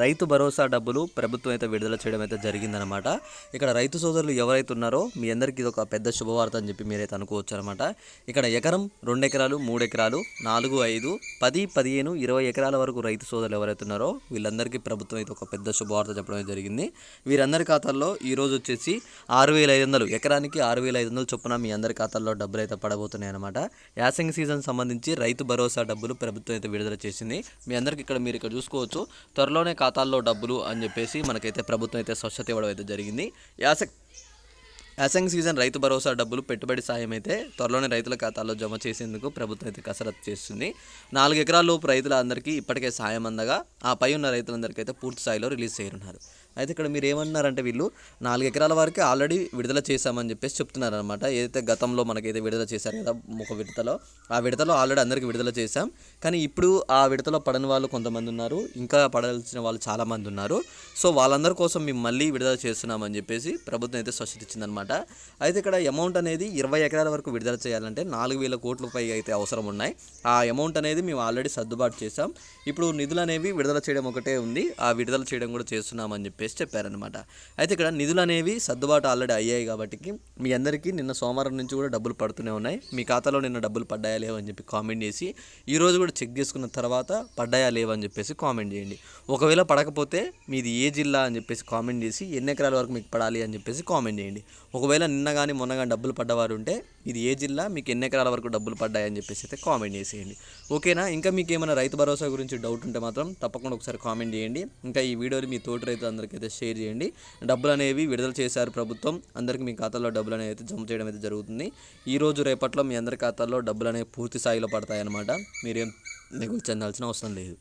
రైతు భరోసా డబ్బులు ప్రభుత్వం అయితే విడుదల చేయడం అయితే జరిగిందనమాట ఇక్కడ రైతు సోదరులు ఎవరైతే ఉన్నారో మీ అందరికీ ఇది ఒక పెద్ద శుభవార్త అని చెప్పి మీరైతే అనుకోవచ్చు అనమాట ఇక్కడ ఎకరం రెండు ఎకరాలు మూడు ఎకరాలు నాలుగు ఐదు పది పదిహేను ఇరవై ఎకరాల వరకు రైతు సోదరులు ఎవరైతే ఉన్నారో వీళ్ళందరికీ ప్రభుత్వం అయితే ఒక పెద్ద శుభవార్త చెప్పడం జరిగింది. వీరందరి ఖాతాల్లో ఈ రోజు వచ్చేసి ఆరు వేల ఐదు వందలు ఎకరానికి ఆరు వేల ఐదు వందలు చొప్పున మీ అందరి ఖాతాల్లో డబ్బులు అయితే పడబోతున్నాయి అనమాట యాసంగి సీజన్ సంబంధించి రైతు భరోసా డబ్బులు ప్రభుత్వం అయితే విడుదల చేసింది. మీ అందరికి ఇక్కడ మీరు ఇక్కడ చూసుకోవచ్చు. త్వరలోనే ఖాతాల్లో డబ్బులు అని చెప్పేసి మనకైతే ప్రభుత్వం అయితే స్వచ్ఛత ఇవ్వడం అయితే జరిగింది. యాస యాసంగ్ సీజన్ రైతు భరోసా డబ్బులు పెట్టుబడి సాయం అయితే త్వరలోనే రైతుల ఖాతాల్లో జమ చేసేందుకు ప్రభుత్వం అయితే కసరత్తు చేస్తుంది. నాలుగు ఎకరాల లోపు రైతులందరికీ ఇప్పటికే సాయం అందగా ఆ పై ఉన్న రైతులందరికీ అయితే పూర్తి స్థాయిలో రిలీజ్ చేయనున్నారు. అయితే ఇక్కడ మీరు ఏమన్నారంటే వీళ్ళు నాలుగు ఎకరాల వరకు ఆల్రెడీ విడుదల చేశామని చెప్పేసి చెప్తున్నారు అనమాట ఏదైతే గతంలో మనకైతే విడుదల చేశారు కదా ఒక విడతలో ఆ విడతలో ఆల్రెడీ అందరికీ విడుదల చేశాం. కానీ ఇప్పుడు ఆ విడతలో పడని వాళ్ళు కొంతమంది ఉన్నారు ఇంకా పడాల్సిన వాళ్ళు చాలామంది ఉన్నారు. సో వాళ్ళందరి కోసం మేము మళ్ళీ విడుదల చేస్తున్నామని చెప్పేసి ప్రభుత్వం అయితే స్వచ్ఛత ఇచ్చిందనమాట అయితే ఇక్కడ అమౌంట్ అనేది ఇరవై ఎకరాల వరకు విడుదల చేయాలంటే నాలుగు వేల కోట్ల పైగా అయితే అవసరం ఉన్నాయి. ఆ అమౌంట్ అనేది మేము ఆల్రెడీ సర్దుబాటు చేసాం ఇప్పుడు నిధులు అనేవి విడుదల చేయడం ఒకటే ఉంది. ఆ విడుదల చేయడం కూడా చేస్తున్నామని చెప్పి చెప్పేసి చెప్పారనమాట అయితే ఇక్కడ నిధులు అనేవి సర్దుబాటు ఆల్రెడీ అయ్యాయి కాబట్టి మీ అందరికీ నిన్న సోమవారం నుంచి కూడా డబ్బులు పడుతూనే ఉన్నాయి. మీ ఖాతాలో నిన్న డబ్బులు పడ్డాయా లేవా అని చెప్పి కామెంట్ చేసి ఈరోజు కూడా చెక్ చేసుకున్న తర్వాత పడ్డాయా లేవా అని చెప్పేసి కామెంట్ చేయండి. ఒకవేళ పడకపోతే మీది ఏ జిల్లా అని చెప్పేసి కామెంట్ చేసి ఎన్ని ఎకరాల వరకు మీకు పడాలి అని చెప్పేసి కామెంట్ చేయండి. ఒకవేళ నిన్న కానీ మొన్న కానీ డబ్బులు పడ్డవారు ఉంటే ఇది ఏ జిల్లా? మీకు ఎన్ని ఎకరాల వరకు డబ్బులు పడ్డాయని చెప్పేసి అయితే కామెంట్ చేసేయండి. ఓకేనా? ఇంకా మీకు ఏమైనా రైతు భరోసా గురించి డౌట్ ఉంటే మాత్రం తప్పకుండా ఒకసారి కామెంట్ చేయండి. ఇంకా ఈ వీడియోని మీ తోటి రైతులందరికీ అయితే షేర్ చేయండి. డబ్బులు అనేవి విడుదల చేశారు ప్రభుత్వం. అందరికీ మీ ఖాతాలో డబ్బులు అనేవి అయితే జమ చేయడం అయితే జరుగుతుంది. ఈ రోజు రేపట్లో మీ అందరి ఖాతాల్లో డబ్బులు అనేవి పూర్తి స్థాయిలో పడతాయన్నమాట. మీరేం నెగ్గు చెందాల్సిన అవసరం లేదు.